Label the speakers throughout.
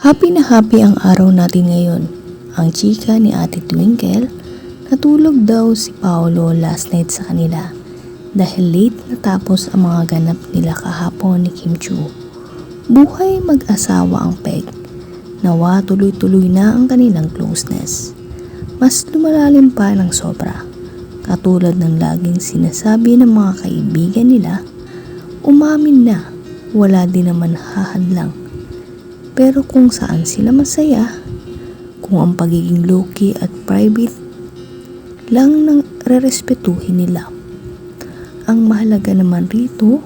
Speaker 1: Happy na happy ang araw natin ngayon. Ang chika ni Ate Twinkle, natulog daw si Paolo last night sa kanila dahil late natapos ang mga ganap nila kahapon ni Kim Chu. Buhay mag-asawa ang peg. Nawa tuloy-tuloy na ang kanilang closeness. Mas lumalalim pa ng sobra. Katulad ng laging sinasabi ng mga kaibigan nila, umamin na wala din naman hahadlang. Pero kung saan sila masaya, kung ang pagiging low-key at private lang nang rerespetuhin nila. Ang mahalaga naman rito,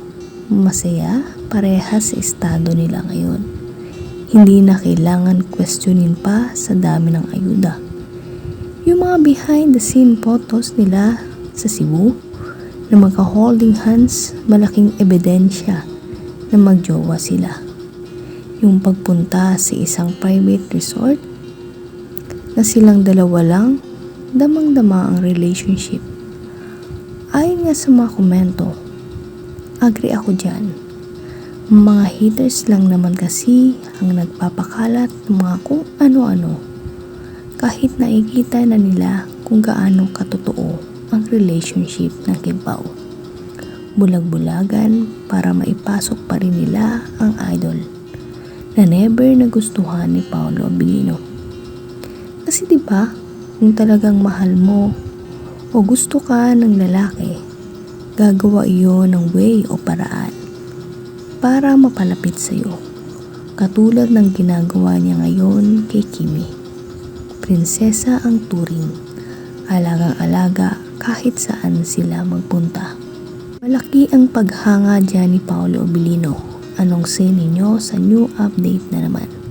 Speaker 1: masaya parehas sa estado nila ngayon. Hindi na kailangan questionin pa sa dami ng ayuda. Yung mga behind the scene photos nila sa Cebu na magka-holding hands, malaking ebidensya na magjowa sila yung pagpunta sa isang private resort na silang dalawa lang, damang-dama ang relationship. Ayon nga sa mga komento, agree ako dyan. Mga haters lang naman kasi ang nagpapakalat ng mga kung ano-ano. Kahit nakikita na nila kung gaano katotoo ang relationship ng Kibaw. Bulag-bulagan para maipasok pa rin nila ang idol na never nagustuhan ni Paolo Abilino. Kasi 'di ba, kung talagang mahal mo o gusto ka ng lalaki, gagawa iyon ng way o paraan para mapalapit sa iyo. Katulad ng ginagawa niya ngayon kay Kimi. Prinsesa ang turing, alagang-alaga kahit saan sila magpunta. Malaki ang paghanga dyan ni Paolo Abilino Anong say ninyo sa new update na naman?